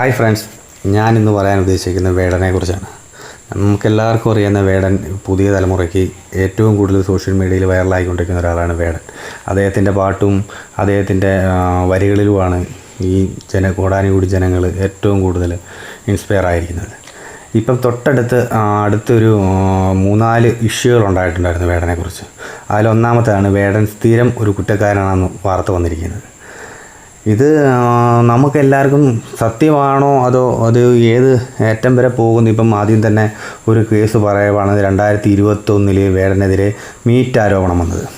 Hi friends ഞാൻ ഇന്ന് പറയാൻ ഉദ്ദേശിക്കുന്ന വേടനെ കുറിച്ചാണ് നമുക്കെല്ലാവർക്കും അറിയാവുന്ന വേടൻ പുതിയ തലമുറയ്ക്ക് ഏറ്റവും കൂടുതൽ സോഷ്യൽ മീഡിയയിൽ വൈറലായിക്കൊണ്ടിരിക്കുന്ന ഒരാളാണ് വേടൻ. അദ്ദേഹത്തിന്റെ പാട്ടും അദ്ദേഹത്തിന്റെ വരികളിലുമാണ് ഈ ജന കോടാനുകൂടി ജനങ്ങൾ ഏറ്റവും കൂടുതൽ ഇൻസ്പയർ ആയിരിക്കുന്നത്. ഇപ്പം തൊട്ടടുത്ത് അടുത്തൊരു മൂന്നാൽ ഇഷ്യൂകൾ ഉണ്ടായിട്ടുണ്ടായിരുന്നു വേടനെക്കുറിച്ച്. അതിലൊന്നാമത്തേതാണ് വേടൻ സ്ഥിരം ഒരു കുറ്റക്കാരനാണെന്ന് വാർത്ത വന്നിരിക്കുന്നത്. ഇത് നമുക്ക് എല്ലാവർക്കും സത്യമാണോ അതോ അത് ഏത് ഏറ്റം വരെ പോകുന്നു? ഇപ്പം ആദ്യം തന്നെ ഒരു കേസ് പറയുവാണ് രണ്ടായിരത്തി ഇരുപത്തൊന്നിൽ വേടനെതിരെ മീറ്റ് ആരോപണം വന്നത്.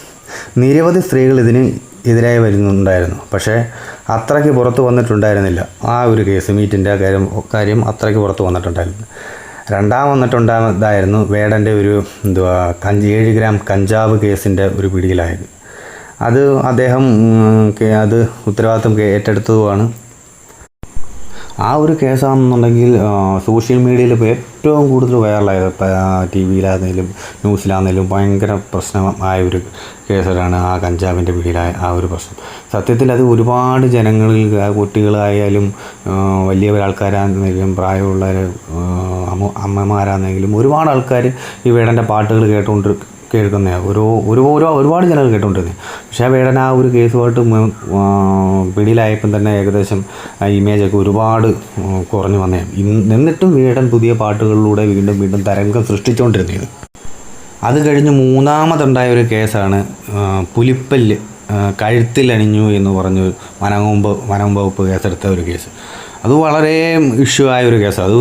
നിരവധി സ്ത്രീകൾ ഇതിന് എതിരായി വരുന്നുണ്ടായിരുന്നു. പക്ഷേ അത്രയ്ക്ക് പുറത്ത് വന്നിട്ടുണ്ടായിരുന്നില്ല. ആ ഒരു കേസ് മീറ്റിന്റെ കാര്യം കാര്യം അത്രയ്ക്ക് പുറത്ത് വന്നിട്ടുണ്ടായിരുന്നു രണ്ടാം വന്നിട്ടുണ്ടായതായിരുന്നു വേടന്റെ ഒരു എന്തുവാ ഏഴ് ഗ്രാം കഞ്ചാവ് കേസിന്റെ ഒരു പിടിയിലായത്. അത് അദ്ദേഹം അത് ഉത്തരവാദിത്വം ഏറ്റെടുത്തതുമാണ്. ആ ഒരു കേസാണെന്നുണ്ടെങ്കിൽ സോഷ്യൽ മീഡിയയിൽ ഇപ്പോൾ ഏറ്റവും കൂടുതൽ വൈറലായത് ടി വിയിലാണെങ്കിലും ന്യൂസിലാണെങ്കിലും ഭയങ്കര പ്രശ്നമായ ഒരു കേസിലാണ് ആ കഞ്ചാവിന്റെ പിടിയിലായ ആ ഒരു പ്രശ്നം. സത്യത്തിൽ അത് ഒരുപാട് ജനങ്ങളിൽ കുട്ടികളായാലും വലിയ ആൾക്കാരാണെങ്കിലും പ്രായമുള്ളവർ അമ്മമാരാണെങ്കിലും ഒരുപാട് ആൾക്കാർ ഈ വേടന്റെ പാട്ടുകൾ കേട്ടുകൊണ്ട് കേൾക്കുന്ന ഒരു ഒരു ഒരു ഒരുപാട് ജനങ്ങൾ കേട്ടുകൊണ്ടിരുന്നത് പക്ഷേ വേടൻ ആ ഒരു കേസുമായിട്ട് പിടിയിലായപ്പം തന്നെ ഏകദേശം ഇമേജൊക്കെ ഒരുപാട് കുറഞ്ഞു വന്നേ. എന്നിട്ടും വേടൻ പുതിയ പാട്ടുകളിലൂടെ വീണ്ടും വീണ്ടും തരംഗം സൃഷ്ടിച്ചുകൊണ്ടിരുന്നത്. അത് കഴിഞ്ഞ് മൂന്നാമതുണ്ടായ ഒരു കേസാണ് പുലിപ്പല്ല് കഴുത്തിലണിഞ്ഞു എന്ന് പറഞ്ഞു വനംവകുപ്പ് വനം വകുപ്പ് കേസെടുത്ത ഒരു കേസ്. അത് വളരെ ഇഷ്യൂ ആയ ഒരു കേസ്. അത്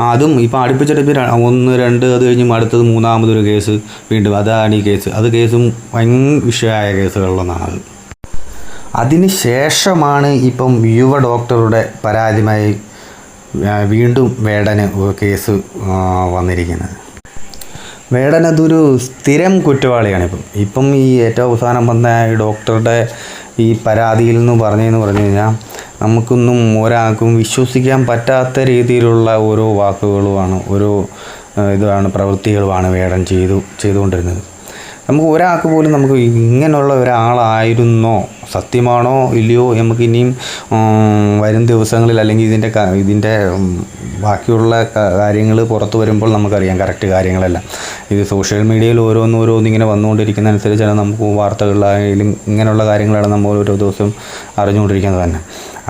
അതും ഇപ്പോൾ അടുപ്പിച്ചടുപ്പി ര- ഒന്ന് രണ്ട് അത് കഴിഞ്ഞ് അടുത്തത് മൂന്നാമതൊരു കേസ് വീണ്ടും അതാണ് ഈ കേസ്. അത് കേസും ഭയങ്കര ഇഷ്യൂ ആയ കേസുകളിലൊന്നാണ് അത് അതിന് ശേഷമാണ് ഇപ്പം യുവ ഡോക്ടറുടെ പരാതിയുമായി വീണ്ടും വേടന് കേസ് വന്നിരിക്കുന്നത്. വേടൻ അതൊരു സ്ഥിരം കുറ്റവാളിയാണ് ഇപ്പം ഇപ്പം ഈ ഏറ്റവും അവസാനം വന്ന ഡോക്ടറുടെ ഈ പരാതിയിൽ നിന്ന് പറഞ്ഞതെന്ന് പറഞ്ഞു കഴിഞ്ഞാൽ നമുക്കൊന്നും ഒരാൾക്കും വിശ്വസിക്കാൻ പറ്റാത്ത രീതിയിലുള്ള ഓരോ വാക്കുകളുമാണ് ഓരോ ഇതാണ് പ്രവൃത്തികളുമാണ് വേടൻ ചെയ്തു ചെയ്തുകൊണ്ടിരുന്നത്. നമുക്ക് ഒരാൾക്ക് പോലും നമുക്ക് ഇങ്ങനെയുള്ള ഒരാളായിരുന്നോ സത്യമാണോ ഇല്ലയോ നമുക്ക് ഇനിയും വരും ദിവസങ്ങളിൽ അല്ലെങ്കിൽ ഇതിന്റെ ഇതിന്റെ ബാക്കിയുള്ള കാര്യങ്ങൾ പുറത്തു വരുമ്പോൾ നമുക്കറിയാം കറക്റ്റ് കാര്യങ്ങളെല്ലാം. ഇത് സോഷ്യൽ മീഡിയയിൽ ഓരോന്ന് ഓരോന്ന് ഇങ്ങനെ വന്നുകൊണ്ടിരിക്കുന്നതനുസരിച്ചാണ് നമുക്ക് വാർത്തകളിലായാലും ഇങ്ങനെയുള്ള കാര്യങ്ങളാണ് നമ്മൾ ഓരോ ദിവസം അറിഞ്ഞുകൊണ്ടിരിക്കുന്നത് തന്നെ.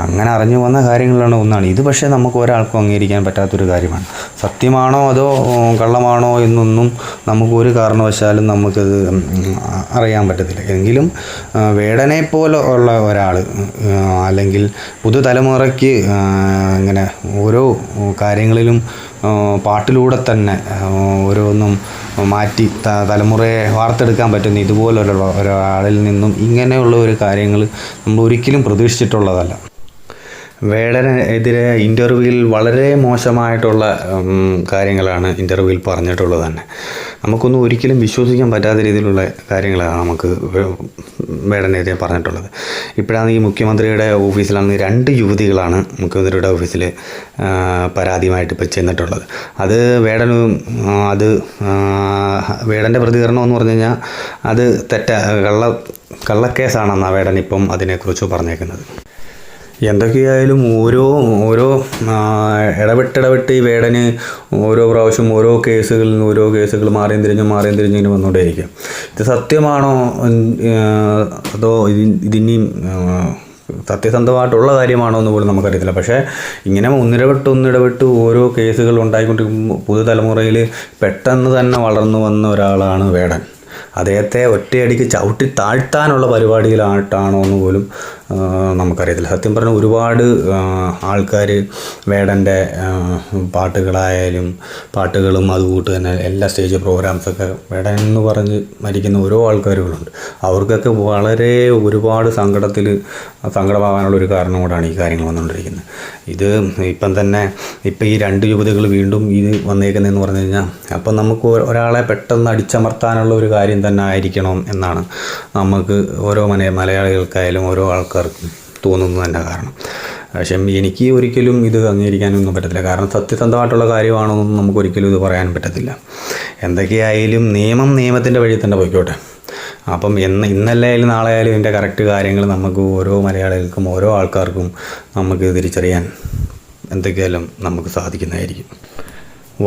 അങ്ങനെ അറിഞ്ഞു വന്ന കാര്യങ്ങളാണ് ഒന്നാണ്. ഇത് പക്ഷേ നമുക്ക് ഒരാൾക്കും അംഗീകരിക്കാൻ പറ്റാത്തൊരു കാര്യമാണ്. സത്യമാണോ അതോ കള്ളമാണോ എന്നൊന്നും നമുക്ക് ഒരു കാരണവശാലും നമുക്കത് അറിയാൻ പറ്റത്തില്ല. എങ്കിലും വേടനെ പോലെ ഉള്ള ഒരാൾ അല്ലെങ്കിൽ പുതുതലമുറയ്ക്ക് ഇങ്ങനെ ഓരോ കാര്യങ്ങളിലും പാട്ടിലൂടെ തന്നെ ഓരോന്നും മാറ്റി തലമുറയെ വാർത്തെടുക്കാൻ പറ്റുന്ന ഇതുപോലുള്ള ഒരാളിൽ നിന്നും ഇങ്ങനെയുള്ള ഒരു കാര്യങ്ങൾ നമ്മൾ ഒരിക്കലും പ്രതീക്ഷിച്ചിട്ടുള്ളതല്ല. വേടനെതിരെ ഇന്റർവ്യൂവിൽ വളരെ മോശമായിട്ടുള്ള കാര്യങ്ങളാണ് ഇന്റർവ്യൂവിൽ പറഞ്ഞിട്ടുള്ളത് തന്നെ. നമുക്കൊന്നും ഒരിക്കലും വിശ്വസിക്കാൻ പറ്റാത്ത രീതിയിലുള്ള കാര്യങ്ങളാണ് നമുക്ക് വേടനെതിരെ പറഞ്ഞിട്ടുള്ളത്. ഇപ്പോഴാണ് ഈ മുഖ്യമന്ത്രിയുടെ ഓഫീസിലാണ് രണ്ട് യുവതികളാണ് മുഖ്യമന്ത്രിയുടെ ഓഫീസിൽ പരാതിയുമായിട്ട് ഇപ്പോൾ ചെന്നിട്ടുള്ളത്. അത് വേടനും അത് വേടന്റെ പ്രതികരണം എന്ന് പറഞ്ഞു കഴിഞ്ഞാൽ അത് തെറ്റ കള്ള കള്ളക്കേസാണെന്നാണ് വേടൻ ഇപ്പം അതിനെക്കുറിച്ച് പറഞ്ഞേക്കുന്നത്. എന്തൊക്കെയായാലും ഓരോ ഓരോ ഇടപെട്ടിടപെട്ട് ഈ വേടന് ഓരോ പ്രാവശ്യം ഓരോ കേസുകളിൽ നിന്ന് ഓരോ കേസുകൾ മാറിയും തിരിഞ്ഞും മാറിയും തിരിഞ്ഞും ഇങ്ങനെ വന്നുകൊണ്ടേയിരിക്കും. ഇത് സത്യമാണോ? അതോ ഇതി- ഇതിനിയും സത്യസന്ധമായിട്ടുള്ള കാര്യമാണോ എന്ന് പോലും നമുക്കറിയത്തില്ല. പക്ഷേ ഇങ്ങനെ ഒന്നിടവിട്ട് ഒന്നിടവിട്ട് ഓരോ കേസുകൾ ഉണ്ടായിക്കൊണ്ടിരിക്കുമ്പോൾ പുതുതലമുറയിൽ പെട്ടെന്ന് തന്നെ വളർന്നു വന്ന ഒരാളാണ് വേടൻ. അദ്ദേഹത്തെ ഒറ്റയടിക്ക് ചവിട്ടി താഴ്ത്താനുള്ള പരിപാടിയിലായിട്ടാണോ എന്ന് പോലും നമുക്കറിയത്തില്ല. സത്യം പറഞ്ഞാൽ ഒരുപാട് ആൾക്കാർ വേടന്റെ പാട്ടുകളായാലും പാട്ടുകളും അതുകൂട്ട് തന്നെ എല്ലാ സ്റ്റേജ് പ്രോഗ്രാംസൊക്കെ വേടൻ എന്ന് പറഞ്ഞ് മരിക്കുന്ന ഓരോ ആൾക്കാരുകളുണ്ട്. അവർക്കൊക്കെ വളരെ ഒരുപാട് സങ്കടത്തിൽ സങ്കടമാകാനുള്ള ഒരു കാരണം കൂടാണ് ഈ കാര്യങ്ങൾ വന്നുകൊണ്ടിരിക്കുന്നത് ഇത് ഇപ്പം തന്നെ ഇപ്പം ഈ രണ്ട് യുവതികൾ വീണ്ടും ഇത് വന്നേക്കുന്നതെന്ന് പറഞ്ഞു കഴിഞ്ഞാൽ അപ്പം നമുക്ക് ഒരാളെ പെട്ടെന്ന് അടിച്ചമർത്താനുള്ള ഒരു കാര്യം തന്നെ ആയിരിക്കണം എന്നാണ്. നമുക്ക് ഓരോ മല മലയാളികൾക്കായാലും ഓരോ ആൾക്കാർക്കും തോന്നുന്നത് തന്നെ കാരണം. പക്ഷേ എനിക്ക് ഒരിക്കലും ഇത് അംഗീകരിക്കാനൊന്നും പറ്റത്തില്ല. കാരണം സത്യസന്ധമായിട്ടുള്ള കാര്യമാണെന്നൊന്നും നമുക്ക് ഒരിക്കലും ഇത് പറയാൻ പറ്റത്തില്ല. എന്തൊക്കെയായാലും നിയമം നിയമത്തിന്റെ വഴി തന്നെ പോയിക്കോട്ടെ. അപ്പം എന്ന് ഇന്നല്ലേ ആയാലും നാളെ ആയാലും ഇതിന്റെ കറക്റ്റ് കാര്യങ്ങൾ നമുക്ക് ഓരോ മലയാളികൾക്കും ഓരോ ആൾക്കാർക്കും നമുക്ക് തിരിച്ചറിയാൻ എന്തൊക്കെയായാലും നമുക്ക് സാധിക്കുന്നതായിരിക്കും.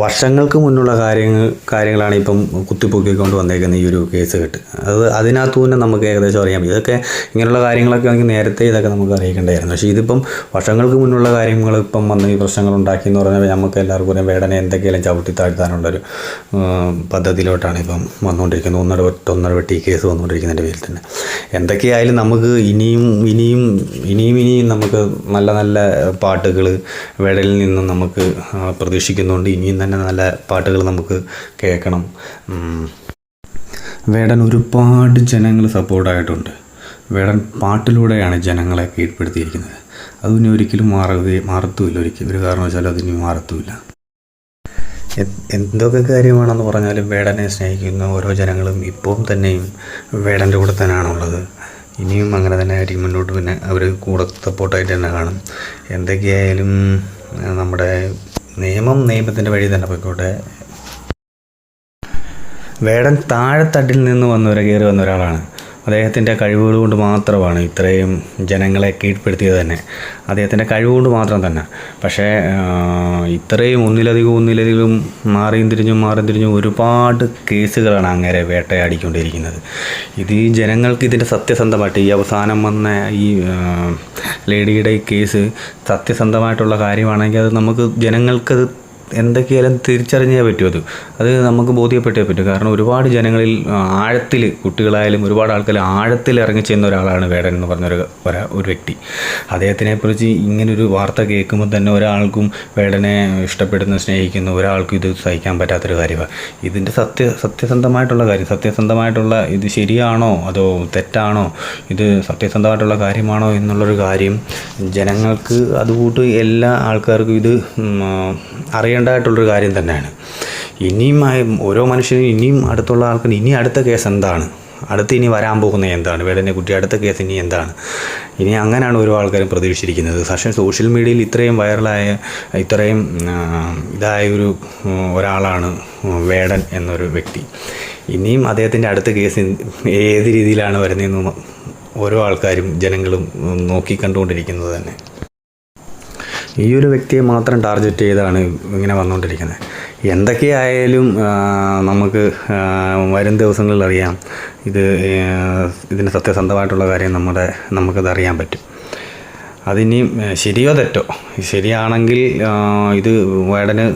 വർഷങ്ങൾക്ക് മുന്നുള്ള കാര്യങ്ങൾ കാര്യങ്ങളാണ് ഇപ്പം കുത്തിപ്പൊക്കിക്കൊണ്ട് വന്നേക്കുന്ന ഈ ഒരു കേസ് കെട്ട്. അത് അതിനകത്തു തന്നെ നമുക്ക് ഏകദേശം അറിയാം ഇതൊക്കെ ഇങ്ങനെയുള്ള കാര്യങ്ങളൊക്കെ ആണെങ്കിൽ നേരത്തെ ഇതൊക്കെ നമുക്ക് അറിയിക്കേണ്ടതായിരുന്നു. പക്ഷേ ഇതിപ്പം വർഷങ്ങൾക്ക് മുന്നുള്ള കാര്യങ്ങൾ ഇപ്പം വന്ന് ഈ പ്രശ്നങ്ങൾ ഉണ്ടാക്കി എന്ന് പറഞ്ഞാൽ നമുക്ക് എല്ലാവർക്കും വേടനെ എന്തൊക്കെയാലും ചവിട്ടി താഴ്ത്താനുള്ളൊരു പദ്ധതിയിലോട്ടാണ് ഇപ്പം വന്നുകൊണ്ടിരിക്കുന്നത്. ഒന്നര ഒന്നര വെട്ടി കേസ് വന്നുകൊണ്ടിരിക്കുന്നതിന്റെ പേരിൽ തന്നെ. എന്തൊക്കെയായാലും നമുക്ക് ഇനിയും ഇനിയും ഇനിയും ഇനിയും നമുക്ക് നല്ല നല്ല പാട്ടുകൾ വേടലിൽ നിന്നും നമുക്ക് പ്രതീക്ഷിക്കുന്നുണ്ട്. ഇനിയും തന്നെ നല്ല പാട്ടുകൾ നമുക്ക് കേൾക്കണം. വേടൻ ഒരുപാട് ജനങ്ങൾ സപ്പോർട്ടായിട്ടുണ്ട് വേടൻ പാട്ടിലൂടെയാണ് ജനങ്ങളെ കീഴ്പ്പെടുത്തിയിരിക്കുന്നത്. അതിനി ഒരിക്കലും മാറുക മാറത്തുമില്ല ഒരിക്കലും. ഒരു കാരണവശാലും അതിന് മാറത്തുമില്ല. എന്തൊക്കെ കാര്യമാണെന്ന് പറഞ്ഞാലും വേടനെ സ്നേഹിക്കുന്ന ഓരോ ജനങ്ങളും ഇപ്പം തന്നെയും വേടന്റെ കൂടെ തന്നെയാണുള്ളത് ഇനിയും അങ്ങനെ തന്നെ ആയിരിക്കും മുന്നോട്ട് പിന്നെ അവർ കൂടെ സപ്പോർട്ടായിട്ട് തന്നെ കാണും. എന്തൊക്കെയായാലും നമ്മുടെ നിയമം നിയമത്തിന്റെ വഴി തന്നെ പോയിക്കോട്ടെ. വേടൻ താഴെത്തട്ടിൽ നിന്ന് വന്നവരെ കയറി വന്ന ഒരാളാണ്. അദ്ദേഹത്തിന്റെ കഴിവുകൾ കൊണ്ട് മാത്രമാണ് ഇത്രയും ജനങ്ങളെ കീഴ്പ്പെടുത്തിയത് തന്നെ. അദ്ദേഹത്തിന്റെ കഴിവ് കൊണ്ട് മാത്രം തന്നെ. പക്ഷേ ഇത്രയും ഒന്നിലധികം ഒന്നിലധികം മാറിയും തിരിഞ്ഞും മാറിയും തിരിഞ്ഞും ഒരുപാട് കേസുകളാണ് അങ്ങേരെ വേട്ടയാടിക്കൊണ്ടിരിക്കുന്നത്. ഇത് ഈ ജനങ്ങൾക്ക് ഇതിന്റെ സത്യസന്ധമായിട്ട് ഈ അവസാനം വന്ന ഈ ലേഡിയുടെ കേസ് സത്യസന്ധമായിട്ടുള്ള കാര്യമാണെങ്കിൽ അത് നമുക്ക് ജനങ്ങൾക്കത് എന്തൊക്കെയായാലും തിരിച്ചറിഞ്ഞേ പറ്റൂ അത്. അത് നമുക്ക് ബോധ്യപ്പെട്ടേ പറ്റൂ. കാരണം ഒരുപാട് ജനങ്ങളിൽ ആഴത്തിൽ കുട്ടികളായാലും ഒരുപാട് ആൾക്കാർ ആഴത്തിൽ ഇറങ്ങി ചെയ്യുന്ന ഒരാളാണ് വേടൻ എന്ന് പറഞ്ഞൊരു ഒരാ- വ്യക്തി. അദ്ദേഹത്തിനെക്കുറിച്ച് ഇങ്ങനൊരു വാർത്ത കേൾക്കുമ്പോൾ തന്നെ ഒരാൾക്കും വേടനെ ഇഷ്ടപ്പെടുന്ന സ്നേഹിക്കുന്ന ഒരാൾക്കും ഇത് സഹിക്കാൻ പറ്റാത്തൊരു കാര്യമാണ് ഇതിന്റെ സത്യ സത്യസന്ധമായിട്ടുള്ള കാര്യം സത്യസന്ധമായിട്ടുള്ള ഇത് ശരിയാണോ അതോ തെറ്റാണോ ഇത് സത്യസന്ധമായിട്ടുള്ള കാര്യമാണോ എന്നുള്ളൊരു കാര്യം ജനങ്ങൾക്ക് അതുകൂട്ട് എല്ലാ ആൾക്കാർക്കും ഇത് ഉം, ആ, അറിയേണ്ടതായിട്ടുള്ളൊരു കാര്യം തന്നെയാണ്. ഇനിയും ഓരോ മനുഷ്യനും ഇനിയും അടുത്തുള്ള ആൾക്കാർ ഇനി അടുത്ത കേസ് എന്താണ്? അടുത്ത് ഇനി വരാൻ പോകുന്നത് എന്താണ്? വേടനെ കുട്ടി അടുത്ത കേസ് ഇനി എന്താണ്? ഇനി അങ്ങനെയാണ് ഓരോ ആൾക്കാരും പ്രതീക്ഷിച്ചിരിക്കുന്നത്. പക്ഷേ സോഷ്യൽ മീഡിയയിൽ ഇത്രയും വൈറലായ ഇത്രയും ഇതായൊരു ഇതായ ഒരു ഒരാളാണ് വേടൻ എന്നൊരു വ്യക്തി. ഇനിയും അദ്ദേഹത്തിന്റെ അടുത്ത കേസ് ഏത് രീതിയിലാണ് വരുന്നതെന്ന് ഓരോ ആൾക്കാരും ജനങ്ങളും നോക്കിക്കണ്ടുകൊണ്ടിരിക്കുന്നത് നോക്കി കണ്ടുകൊണ്ടിരിക്കുന്നത് തന്നെ. ഈ ഒരു വ്യക്തിയെ മാത്രം ടാർഗറ്റ് ചെയ്താണ് ഇങ്ങനെ വന്നുകൊണ്ടിരിക്കുന്നത്. എന്തൊക്കെയായാലും നമുക്ക് വരും ദിവസങ്ങളിൽ അറിയാം. ഇത് ഇതിന് സത്യസന്ധമായിട്ടുള്ള കാര്യം നമ്മുടെ നമുക്കത് അറിയാൻ പറ്റും. അതിനിയും ശരിയോ തെറ്റോ? ശരിയാണെങ്കിൽ ഇത് വേടന്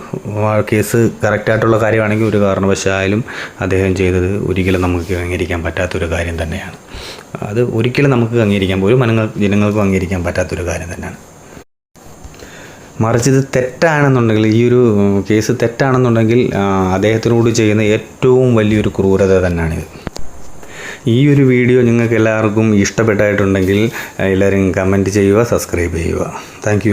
കേസ് കറക്റ്റായിട്ടുള്ള കാര്യമാണെങ്കിൽ ഒരു കാരണവശാലും അദ്ദേഹം ചെയ്തത് ഒരിക്കലും നമുക്ക് അംഗീകരിക്കാൻ പറ്റാത്തൊരു കാര്യം തന്നെയാണ്. അത് ഒരിക്കലും നമുക്ക് അംഗീകരിക്കാൻ ഒരു മനങ്ങൾ ജനങ്ങൾക്കും അംഗീകരിക്കാൻ പറ്റാത്തൊരു കാര്യം തന്നെയാണ്. മറിച്ച് ഇത് തെറ്റാണെന്നുണ്ടെങ്കിൽ ഈ ഒരു കേസ് തെറ്റാണെന്നുണ്ടെങ്കിൽ അദ്ദേഹത്തിനോട് ചെയ്യുന്ന ഏറ്റവും വലിയൊരു ക്രൂരത തന്നെയാണിത്. ഈ ഒരു വീഡിയോ നിങ്ങൾക്ക് എല്ലാവർക്കും ഇഷ്ടപ്പെട്ടായിട്ടുണ്ടെങ്കിൽ എല്ലാവരും കമന്റ് ചെയ്യുക സബ്സ്ക്രൈബ് ചെയ്യുക. താങ്ക്